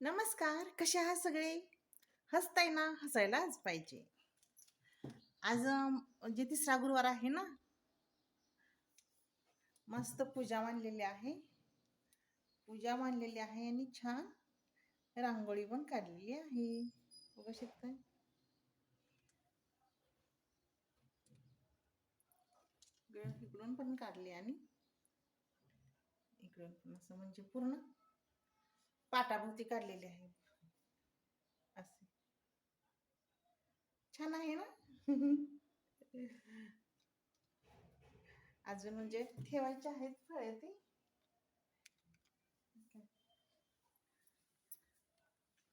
नमस्कार कसे आहात सगळे? हसताय ना? हसायलाच पाहिजे. आज जे म्हणजे तिसरा गुरुवार आहे ना? मस्त पूजा मांडलेली आहे. पूजा मांडलेली आहे आणि छान रांगोळी पण काढलेली आहे. बघू शकता इकडून इकडून पण काढली आणि इकडून पण असं म्हणजे पूर्ण पाटाभोवती काढलेली आहे. असे. छान आहे ना? अजून म्हणजे ठेवायचे आहेत फळे ते.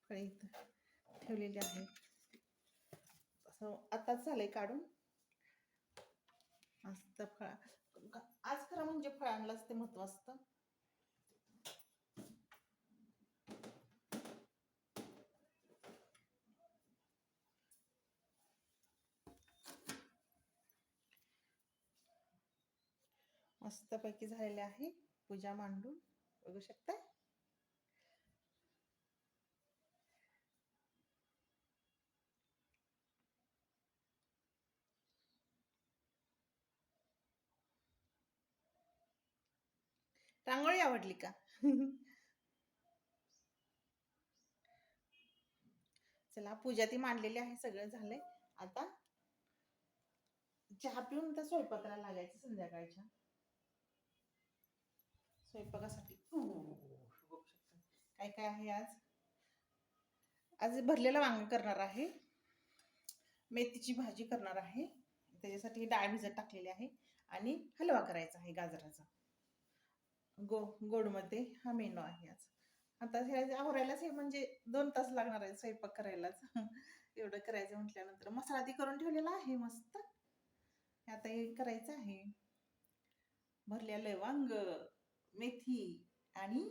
फळे इथं ठेवलेले आहेत. असं आताच झालंय काढून. असतं फळ. आज खरं म्हणजे फळांनाच ते महत्त्व असतं. मस्तपैकी झालेले आहे. पूजा मांडून बघू शकता रांगोळी आवडली का? चला पूजा ती मांडलेली आहे सगळं झालंय. आता चहा पिऊन तर स्वयंपाकाला लागायचं संध्याकाळच्या. स्वयंपाकासाठी. बघू शकता. काय काय आहे आज? आज भरलेला वांग करणार आहे. मेथीची भाजी करणार आहे. त्याच्यासाठी डाळ भिजत टाकलेली आहे. आणि हलवा करायचा आहे गाजराचा. गो गोडमध्ये हा मेनू आहे आज. आता हे आवरायलाच हे म्हणजे दोन तास लागणार आहे स्वयंपाक करायलाच. एवढं करायचं म्हटल्यानंतर मसाला ती करून ठेवलेला आहे मस्त. हे आता हे करायचं आहे. भरलेलं वांग. मेथी आणि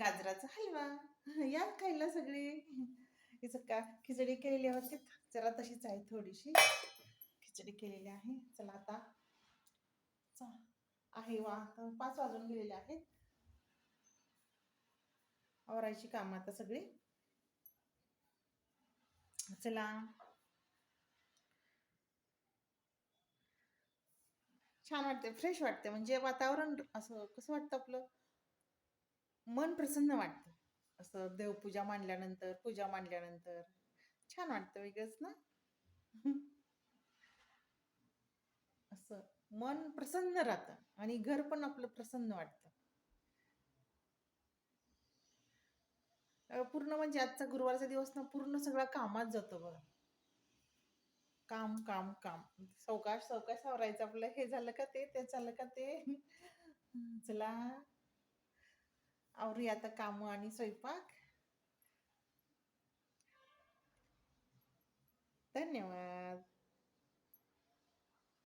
गाजराचा हलवा. या खायला सगळे. हिचं का खिचडी केलेली होती जरा तशीच आहे थोडीशी. खिचडी केलेली आहे. चला आता. आहे वा. पाच वाजून गेलेले आहेत. आवरायची कामं आता सगळी. चला. छान वाटते फ्रेश वाटते म्हणजे वातावरण असं कसं वाटतं आपलं? मन प्रसन्न वाटतं. असं देवपूजा मांडल्यानंतर पूजा मांडल्यानंतर. छान वाटतं वेगळंच ना? असं मन प्रसन्न राहतं आणि घर पण आपलं प्रसन्न वाटतं. पूर्ण म्हणजे आजचा गुरुवारचा दिवस ना पूर्ण सगळा कामात जातो बघा. काम काम काम. सवकाश सवकाश सावरायचं आपलं. हे झालं का ते ते झालं का ते. चला. आवरूया आता काम आणि स्वयंपाक. धन्यवाद.